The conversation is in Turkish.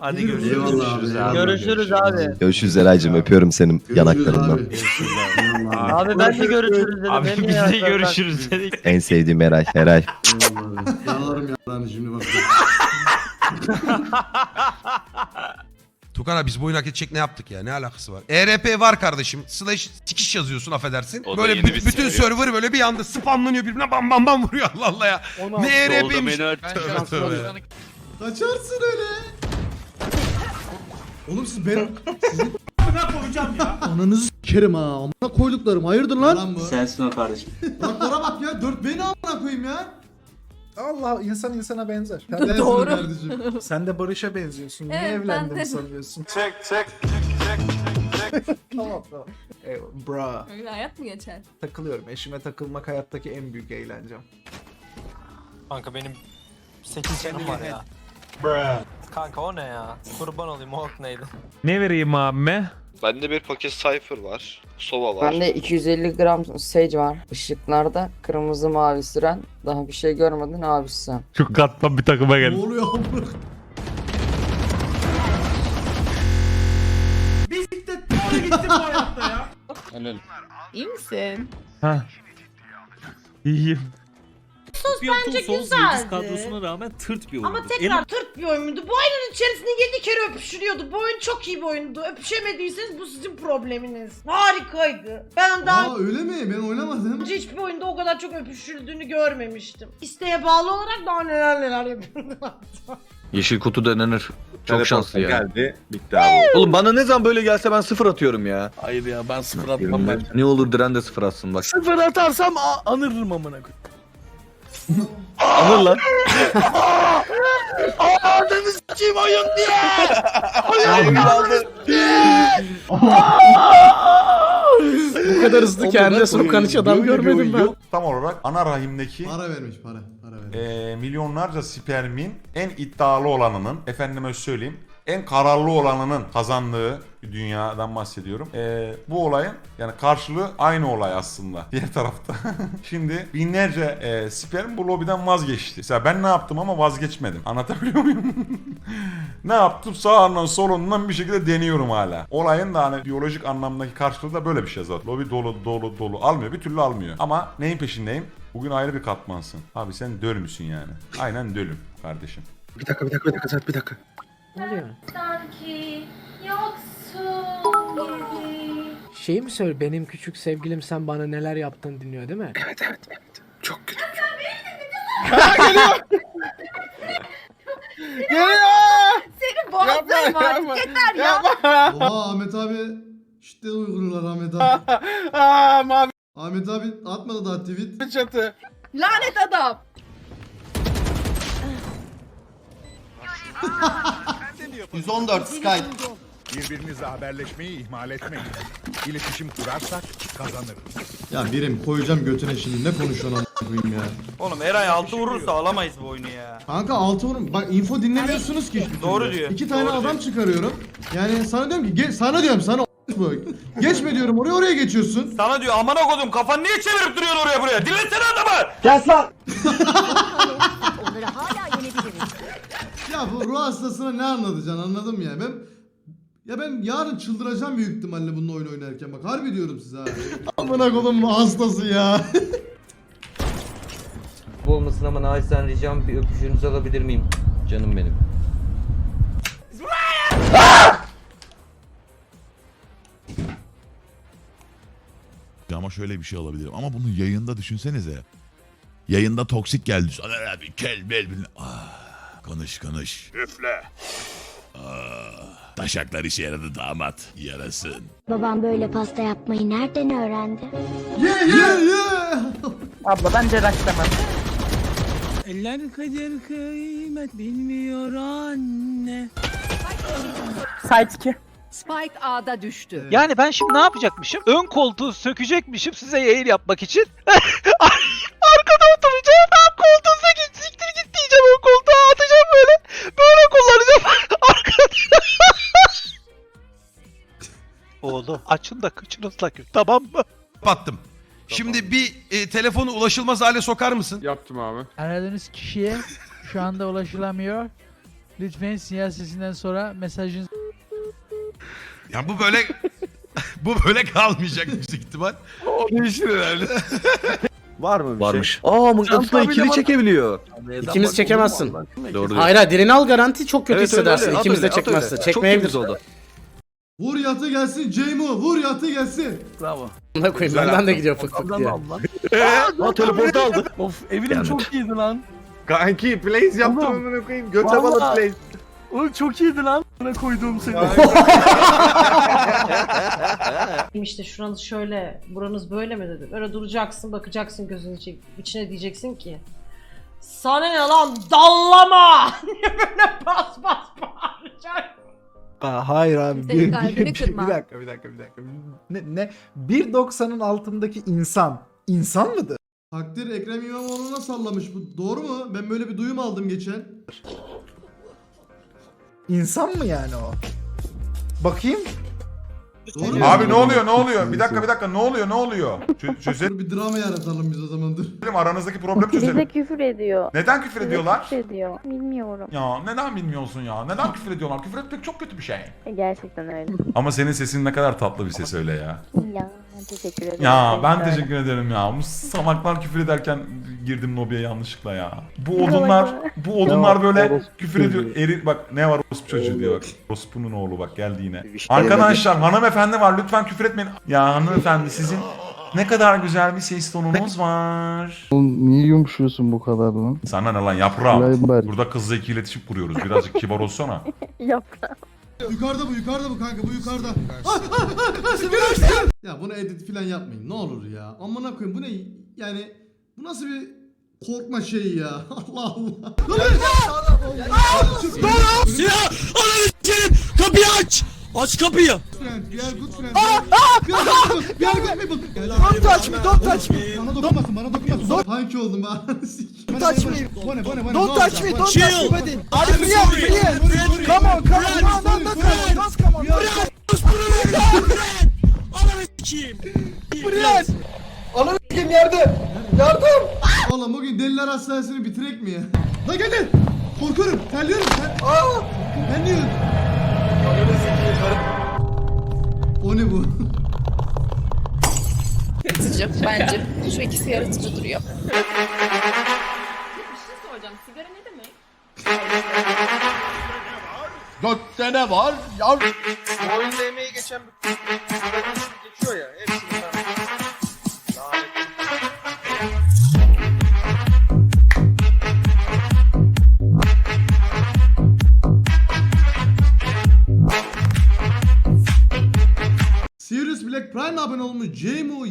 Hadi görüşürüz. Eyvallah abi. Görüşürüz abi. Görüşürüz Eray'cığım öpüyorum senin Görüşürüz yanaklarından. abi. Eyvallah. Abi ben de görüşürüz dedim. Abi biz de görüşürüz dedik. En sevdiğim Eray. Eray. Eyvallah. Yalarım yalanı şimdi bak. Tukan abi biz bu oyunu hak edecek ne yaptık ya? Ne alakası var? ERP var kardeşim. Slash sikiş yazıyorsun affedersin. O da böyle yeni bir bütün senaryo. server böyle bir anda spamlanıyor birbirine bam bam bam vuruyor Allah Allah ya. Ne ERP'ymiş. Solda beni Tövbe tövbe. Kaçarsın öyle. Oğlum siz ben... koyacağım ya. Ananızı s**kerim ha. Amına koyduklarım. Hayırdır lan? Lan bu. Sensin o kardeşim. Bak bak ya. Dört beni amına koyayım ya. Allah insan insana benzer. Ben de Doğru. kardeşim. Sen de Barış'a benziyorsun. Niye Evet, ben evlendim de. sanıyorsun? tamam tamam. E, bra. Öyle hayat mı geçer? Takılıyorum. Eşime takılmak hayattaki en büyük eğlencem. Kanka benim 8 canım var ya. Kanka o ne ya? Kurban olayım o ok neydi? Ne vereyim abime? Bende bir paket Cypher var. Sova var. Bende 250 gram sage var. Işıklarda kırmızı mavi süren. Daha bir şey görmedin abisi sen. Şu katman bir takıma Ne oluyor amına? Bisiklet doğru gitti bu hayatta ya. İyi misin? Ha. İyiyim. Bence güzeldi. kadrosuna rağmen tırt bir oyundu. Ama tekrar tırt bir oyundu. Bu oyunun içerisinde 7 kere öpüşülüyordu. Bu oyun çok iyi bir oyundu. Öpüşemediyseniz bu sizin probleminiz. Harikaydı. Ben daha Aa öyle mi? Ben oynamadım. önce hiçbir oyunda o kadar çok öpüşüldüğünü görmemiştim. İsteğe bağlı olarak daha neler neler yapıyorlar. Yeşil kutu denenir. Çok şanslı ya. Geldi. Bitti abi. Oğlum bana ne zaman böyle gelse ben sıfır atıyorum ya. Hayır ya ben sıfır atmam ben. Ne olur diren de sıfır atsın bak. Sıfır atarsam anırırım amına koyayım. Anır lan. Ananı s**eyim oyun diye. Bu kadar hızlı kendine sokan hiç adam görmedim ben. Tam olarak ana rahimdeki Para vermiş para. Para vermiş. e, milyonlarca spermin en iddialı olanının, efendime söyleyeyim, en kararlı olanının kazandığı bir dünyadan bahsediyorum. E, bu olayın yani karşılığı aynı olay aslında diğer tarafta. Şimdi binlerce e, sperm bu lobiden vazgeçti. Mesela ben ne yaptım ama vazgeçmedim. Anlatabiliyor muyum? ne yaptım? Sağından solundan bir şekilde deniyorum hala. Olayın da hani biyolojik anlamdaki karşılığı da böyle bir şey zaten. Lobi dolu dolu dolu almıyor. Bir türlü almıyor. Ama neyin peşindeyim? Bugün ayrı bir katmansın. Abi sen döl müsün yani? Aynen dölüm kardeşim. Bir dakika bir dakika bir dakika bir dakika. Sanki yoksun gibi. Şey mi söyle benim küçük sevgilim sen bana neler yaptın dinliyor değil mi? Evet evet evet. Çok kötü. Senin boğazların artık yeter ya. Oha Ahmet abi. Şiddet uyguluyorlar Ahmet abi. Aa mavi Ahmet abi atmadı daha tweet. çatı. Lanet adam. Birbirinizle haberleşmeyi ihmal etmeyin. İletişim kurarsak kazanırız. Ya birim koyacağım götüne şimdi ne konuşuyorsun amına koyayım ya. Oğlum Eray altı vurursa alamayız bu oyunu ya. Kanka altı vurun. Bak info dinlemiyorsunuz ki. hiçbir Doğru türlü. diyor. İki tane Doğru adam diyor. çıkarıyorum. Yani sana diyorum ki ge- sana diyorum sana bu. Geçme diyorum oraya oraya geçiyorsun. Sana diyor amına kodum kafan niye çevirip duruyorsun oraya buraya? Dinlesene adamı. Onları hala. Ya bu ruh hastasına ne anlatacaksın anladım ya. Ben ya ben yarın çıldıracağım büyük ihtimalle bununla oyun oynarken bak harbi diyorum size ha. Amına kodum hastası ya. Bu olmasın ama naçizane ricam bir öpüşünüzü alabilir miyim? Canım benim. Ama şöyle bir şey olabilir. Ama bunu yayında düşünsenize. Yayında toksik geldi. Sana ne bir kel bel bil- Ah, konuş konuş. Üfle. Ah, taşaklar işe yaradı damat. Yarasın. Babam böyle pasta yapmayı nereden öğrendi? Ye ye ye. Abla bence raşlamam. Eller kader kıymet bilmiyor anne. Site 2. Spike A'da düştü. Yani ben şimdi ne yapacakmışım? Ön koltuğu sökecekmişim size yayın yapmak için. Arkada oturacağım. Açın da kıçınızla gül tamam mı? Kapattım. Şimdi bir e, telefonu ulaşılmaz hale sokar mısın? Yaptım abi. Aradığınız kişiye şu anda ulaşılamıyor. Lütfen sinyal sesinden sonra mesajın Ya bu böyle bu böyle kalmayacak yüksek ihtimal. O değişir herhalde. Var mı bir Varmış. Aa mıknatısla ikili çekebiliyor. İkimiz çekemezsin. Doğru Hayır hayır dilini al garanti çok kötü Evet, hissedersin. öyle. İkimiz de öyle, at çekmezse. öyle. Çekmeyebilir. Çok temiz oldu. Vur yatı gelsin Ceymo. Vur yatı gelsin. Bravo. Ne koyayım benden de gidiyor fık fık diye. Aa teleportu aldı. Of evrim çok iyiydi lan. Kanki plays yaptım amına koyayım. Göte Vallahi. bana plays. Oğlum çok iyiydi lan. Bana koyduğum seni. İşte şuranız şöyle, buranız böyle mi dedim. Öyle duracaksın, bakacaksın gözünü çek, içine diyeceksin ki. Sana ne lan dallama! Niye böyle bas bas bağıracaksın? Hayır abi. Senin kalbini kırma. dakika bir dakika bir dakika. Ne, ne? 1.90'ın altındaki insan insan mıdır? Takdir Ekrem İmamoğlu'na sallamış bu. Doğru mu? Ben böyle bir duyum aldım geçen. İnsan mı yani o? Bakayım. Doğru mu? Abi ne oluyor ne oluyor? Bir dakika bir dakika ne oluyor ne oluyor? Çö- çözelim bir drama yaratalım biz o zaman dur. aranızdaki problemi çözelim. küfür ediyor. Neden küfür ediyorlar? ediyor. Bilmiyorum. Ya neden bilmiyorsun ya? Neden küfür ediyorlar? Küfür etmek çok kötü bir şey. Gerçekten öyle. Ama senin sesin ne kadar tatlı bir ses öyle ya. Ya teşekkür ederim. Ya ben teşekkür ederim ya. Bu salaklar küfür ederken girdim lobiye yanlışlıkla ya. Bu odunlar, bu odunlar böyle küfür ediyor. Eri, bak ne var orospu çocuğu diyor bak. Orospu'nun oğlu bak geldi yine. Arkadaşlar hanımefendi var lütfen küfür etmeyin. Ya hanımefendi sizin ne kadar güzel bir ses tonunuz var. Niye yumuşuyorsun bu kadar lan? Sana ne lan yaprağım. Burada kızla iki iletişim kuruyoruz. Birazcık kibar olsana. Yaprak. Yukarıda bu yukarıda bu kanka bu yukarıda. Ah, ah, ah, ah, ya bunu edit falan yapmayın ne olur ya. Amına koyayım bu ne yani bu nasıl bir korkma şeyi ya. Allah Allah. Silah! Ananı s**erim! Kapıyı aç! Aç kapıyı! friend, we are good. We are good, we are good people. Don't touch me, don't touch me. Bana dokunmasın, bana dokunmasın. Hangi oldum ben? Don't touch me. Bana, bana, bana. Don't touch me, don't Chill! I'm sorry! Come on, come on! No, no, no, no! Come on! Ananı s**eyim! Oğlum bugün deliler hastanesini bitirek mi ya? La gelin. Korkuyorum, terliyorum. Ter... Ben niye öldüm? O ne bu? Yaratıcı bence. Şu ikisi yaratıcı duruyor. Gökte ne var? Ya oyunda emeği geçen bir geçiyor ya. Abone olmuş. J-Mo